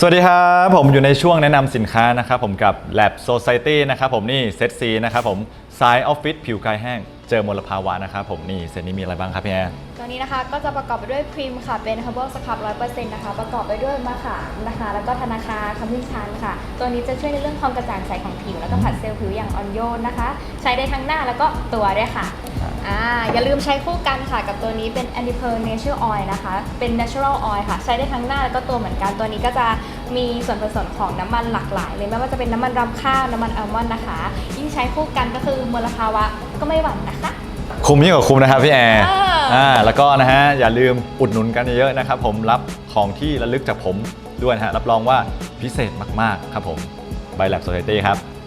สวัสดีครับผมอยู่ในช่วงแนะนำสินค้านะครับผมกับ Lab Society นะครับผมนี่เซตซีนะครับผมสายออฟฟิศผิวกายแห้ง เจอมลภาวะนะครับผมนี่เซตนี้มีอะไรบ้างครับพี่แอร์ตัวนี้นะคะก็จะประกอบไปด้วยครีมค่ะเป็น herbal scrub 100%นะคะประกอบไปด้วยมะขามนะคะ แล้วก็ธนาคารขมิ้นชันค่ะ ตัวนี้จะช่วยในเรื่องความกระจ่างใสของผิว แล้วก็ผัดเซลล์ผิวอย่างอ่อนโยนนะคะ ใช้ได้ทั้งหน้าแล้วก็ตัวด้วยค่ะ อ่าอย่าลืมใช้คู่กันค่ะกับตัวนี้เป็น a n t i p e r Natural Oil นะคะ เป็น natural oil ค่ะ ใช้ได้ทั้งหน้าแล้วก็ตัวเหมือนกันตัวนี้ก็จะมีส่วนผสมของน้ำมันหลากหลายเลยไม่ว่าจะเป็นน้ำมันรำข้าวน้ำมันอัลมอนด์นะคะ ยิ่งใช้คู่กันก็คือมลภาวะก็ไม่หวั่นนะคะ คุ้มยิ่งกว่าคุ้มนะครับพี่แอร์เอออ่อ่าแล้วก็นะฮะอย่าลืมอุดหนุนกันเยอะๆนะครับผมรับของที่ระลึกจากผมด้วยนะฮะรับรองว่าพิเศษมากๆครับผม by Lab Society ครับ